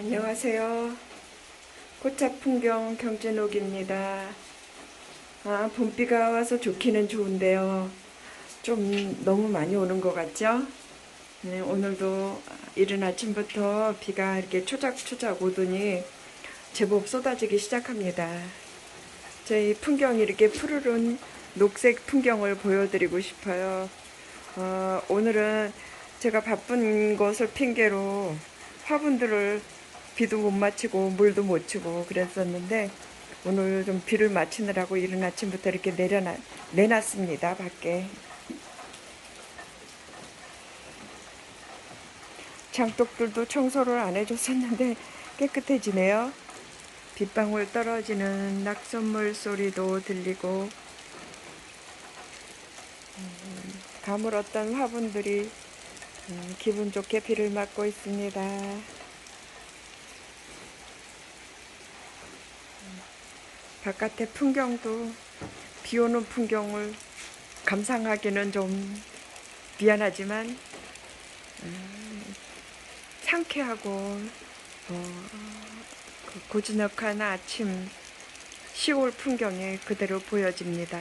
안녕하세요. 꽃차 풍경 경제녹입니다. 아, 봄비가 와서 좋기는 좋은데요. 좀 너무 많이 오는 것 같죠? 네, 오늘도 이른 아침부터 비가 이렇게 초작초작 오더니 제법 쏟아지기 시작합니다. 저희 풍경이 이렇게 푸르른 녹색 풍경을 보여드리고 싶어요. 어, 오늘은 제가 바쁜 것을 핑계로 화분들을 비도 못 맞히고 물도 못 치고 그랬었는데 오늘 좀 비를 맞추느라고 이른 아침부터 이렇게 내려놔, 내놨습니다 밖에 장독들도 청소를 안 해줬었는데 깨끗해지네요 빗방울 떨어지는 낙선물 소리도 들리고 음, 가물었던 화분들이 음, 기분 좋게 비를 맞고 있습니다. 바깥의 풍경도 비 오는 풍경을 감상하기는 좀 미안하지만 음, 상쾌하고 어, 그 고즈넉한 아침 시골 풍경이 그대로 보여집니다.